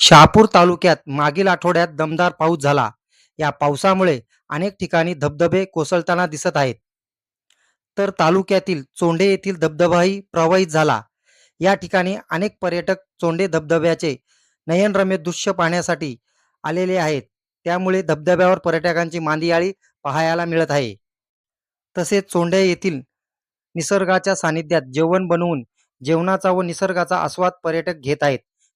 शहापूर तालुक्यात मागील आठवड्यात दमदार पाऊस झाला. या पावसामुळे अनेक ठिकाणी धबधबे कोसळताना दिसत आहेत. तर तालुक्यातील चोंडे येथील धबधबाही प्रवाहित झाला. या ठिकाणी अनेक पर्यटक चोंडे धबधब्याचे नयनरम्य दृश्य पाहण्यासाठी आलेले आहेत. त्यामुळे धबधब्यावर पर्यटकांची मांदियाळी पाहायला मिळत आहे. तसेच चोंडे येथील निसर्गाच्या सानिध्यात जेवण बनवून जेवणाचा व निसर्गाचा आस्वाद पर्यटक घेत आहेत.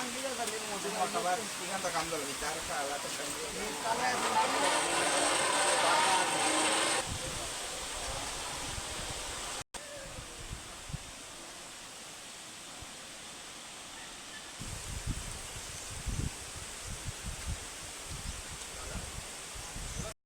कांदिला झाले मोठे मोठा बाहेर तिघांचा काम झालं चार काला तर